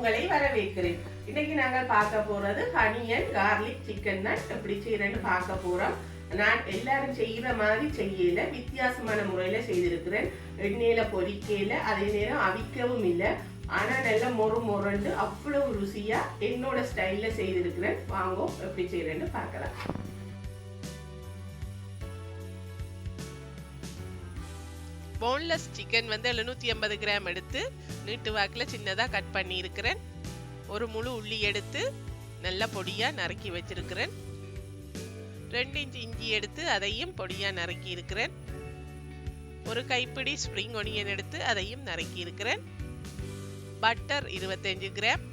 உங்களை வரவேற்கிறேன். இன்னைக்கு நாங்கள் பார்க்க போறது ஹனியன் கார்லிக் சிக்கன் நட் எப்படி செய்யறேன்னு பார்க்க போறோம். நான் எல்லாரும் செய்யற மாதிரி செய்யல வித்தியாசமான முறையில செய்திருக்கிறேன். எண்ணெயில பொரிக்கையில அதே நேரம் அவிக்கவும் இல்லை. ஆனா நல்லா மொறு மொரண்டு அவ்வளவு ருசியா என்னோட ஸ்டைல்ல செய்திருக்கிறேன். வாங்கோ எப்படி செய்யறேன்னு பார்க்கலாம். போன்லெஸ் சிக்கன் வந்து எழுநூற்றி ஐம்பது கிராம் எடுத்து நீட்டு வாக்கில் சின்னதாக கட் பண்ணியிருக்கிறேன். ஒரு முழு உள்ளி எடுத்து நல்ல பொடியாக நறுக்கி வச்சிருக்கிறேன். ரெண்டு இன்ச் இஞ்சி எடுத்து அதையும் பொடியாக நறுக்கி இருக்கிறேன் ஒரு கைப்பிடி ஸ்ப்ரிங் ஒனியன் எடுத்து அதையும் நறுக்கி இருக்கிறேன் பட்டர் இருபத்தஞ்சு கிராம்.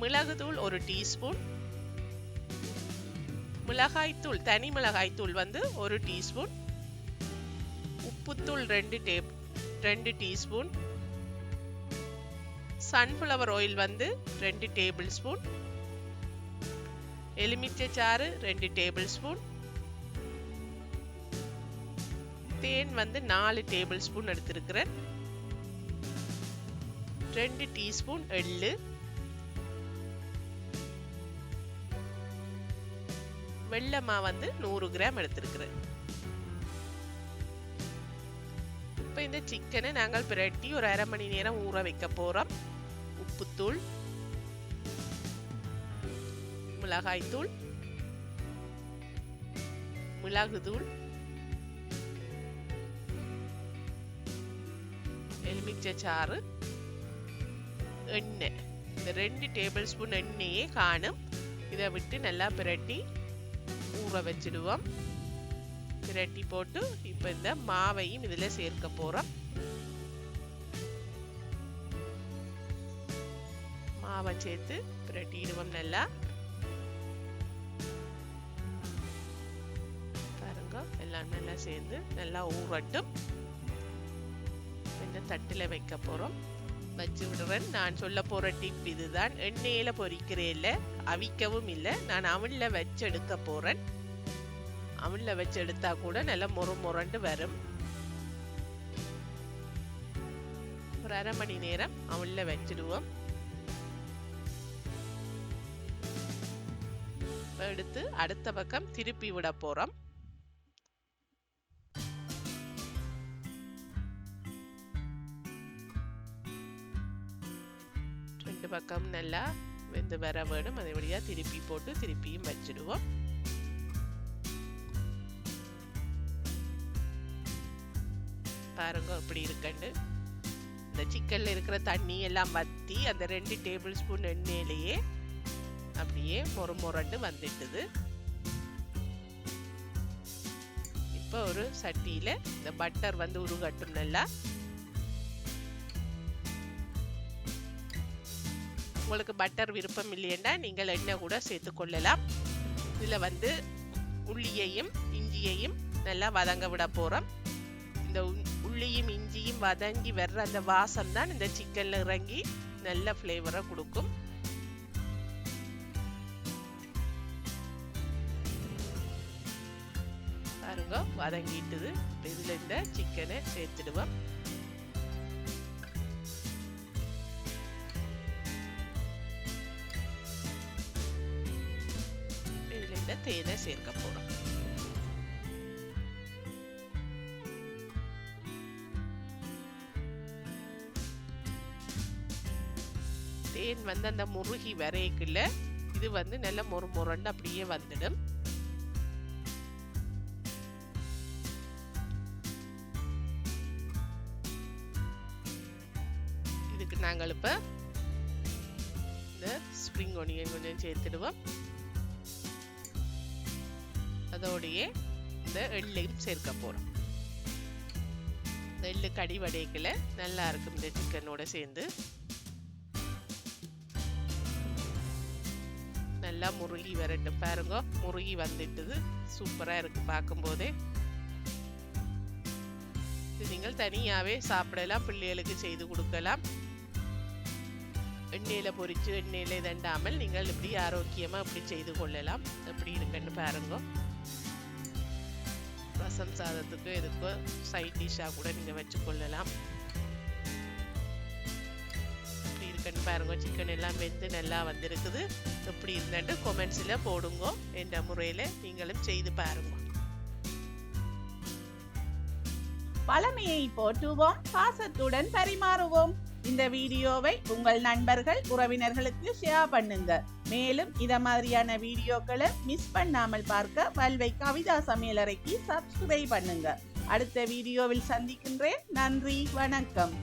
மிளகுத்தூள் ஒரு டீஸ்பூன். மிளகாய்த்தூள் தனி மிளகாய்த்தூள் வந்து ஒரு டீஸ்பூன். உப்புத்தூள் ரெண்டு டேப் ரெண்டு டீஸ்பூன். சன்ஃப்ளவர் ஆயில் வந்து ரெண்டு டேபிள் ஸ்பூன் எலுமிச்சை சாறு ரெண்டு டேபிள் ஸ்பூன் தேன் வந்து நாலு டேபிள் ஸ்பூன் எடுத்திருக்கிறேன். ரெண்டு டீஸ்பூன் எள்ளு. வெள்ளமா வந்து நூறு கிராம் எடுத்திருக்கிறேன். இப்போ இந்த சிக்கனை நாங்கள் பிரட்டி ஒரு அரை மணி நேரம் ஊற வைக்க போறோம். உப்புத்தூள் மிளகாய்த்தூள் மிளகுத்தூள் எலுமிச்சை சாறு எண்ணெய். இந்த ரெண்டு டேபிள் ஸ்பூன் எண்ணெயே காணும். இதை விட்டு நல்லா பிரட்டி ஊற வச்சிடுவோம். திரட்டி போட்டு இப்போ இந்த மாவையும் இதில் சேர்க்க போகிறோம் மாவை சேர்த்து பிரட்டிடுவோம் நல்லா. பாருங்க எல்லாம் நல்லா சேர்ந்து நல்லா ஊறட்டும். இந்த தட்டில் வைக்க போகிறோம் வச்சு விடுறேன் நான் சொல்ல போகிற டிப் இதுதான். எண்ணெயில் பொரிக்கிறேன்ல அவிக்கவும் இல்லை நான் அவன்ல வச்சு எடுக்க போகிறேன் அவன்ல வச்சு எடுத்தா கூட நல்லா மொறு மொரண்டு வரும். ஒரு அரை மணி நேரம் அவன்ல வச்சிடுவோம். எடுத்து அடுத்த பக்கம் திருப்பி விட போகிறோம் ரெண்டு பக்கம் நல்லா வெந்து வர வேணும். அதே வழியாக திருப்பி போட்டு திருப்பியும் வச்சிடுவோம். பாருங்க அப்படி இருக்குன்னு இந்த சிக்கனில் இருக்கிற தண்ணி எல்லாம் வற்றி அந்த ரெண்டு டேபிள் ஸ்பூன் எண்ணெயிலேயே அப்படியே மொறு மொரண்டு வந்துட்டுது. இப்போ ஒரு சட்டியில் இந்த பட்டர் வந்து உருகட்டும் நல்லா. உங்களுக்கு பட்டர் விருப்பம் இல்லைன்னா நீங்கள் எண்ணெய் கூட சேர்த்து கொள்ளலாம் இதில் வந்து உள்ளியையும் இஞ்சியையும் நல்லா வதங்க விட போகிறோம் இந்த உள்ளியும் இஞ்சியும் வதங்கி வர்ற அந்த வாசம் தான் இந்த சிக்கனில் இறங்கி நல்ல ஃப்ளேவரை கொடுக்கும். பாருங்க வதங்கிட்டுது. இதில் இந்த சிக்கனை சேர்த்துடுவோம். இந்த தேனை சேர்க்க போறோம் தேன் வந்து அந்த முருகி வரைக்குள்ள இது வந்து நல்ல மொறு மொரண்டு அப்படியே வந்துடும். இதுக்கு நாங்கள் இப்ப இந்த ஸ்ப்ரிங் ஒனியன் கொஞ்சம் சேர்த்துடுவோம். அதோடையே இந்த எள்ளையும் சேர்க்க போகிறோம் இந்த எள்ளு கடி நல்லா இருக்கும் இந்த சிக்கனோட சேர்ந்து. நல்லா முருகி வரட்டும். பாருங்க முருகி வந்துட்டுது. சூப்பராக இருக்கு பார்க்கும்போதே. இது நீங்கள் தனியாகவே சாப்பிடலாம் பிள்ளைகளுக்கு செய்து கொடுக்கலாம். எண்ணெயில் பொறிச்சு எண்ணெயில் இதண்டாமல் நீங்கள் இப்படி ஆரோக்கியமாக இப்படி செய்து கொள்ளலாம். எப்படி இருக்குன்னு பாருங்க. ரசம் சாதத்துக்கு இதுக்கும் சைட் டிஷ்ஷாக கூட நீங்கள் வச்சுக்கொள்ளலாம் இப்படி இருக்குன்னு பாருங்க சிக்கன் எல்லாம் வெந்து நல்லா வந்திருக்குது. எப்படி இருந்தேன்ட்டு கொமெண்ட்ஸில் போடுங்க. என்ற முறையில் நீங்களும் செய்து பாருங்க. பழமையை போற்றுவோம் பாசத்துடன் பரிமாறுவோம். இந்த வீடியோவை உங்கள் நண்பர்கள் உறவினர்களுக்கு ஷேர் பண்ணுங்க. மேலும் இத மாதிரியான வீடியோக்களை மிஸ் பண்ணாமல் பார்க்க வல்வை கவிதா சமையலறைக்கு சப்ஸ்கிரைப் பண்ணுங்க. அடுத்த வீடியோவில் சந்திக்கின்றேன். நன்றி வணக்கம்.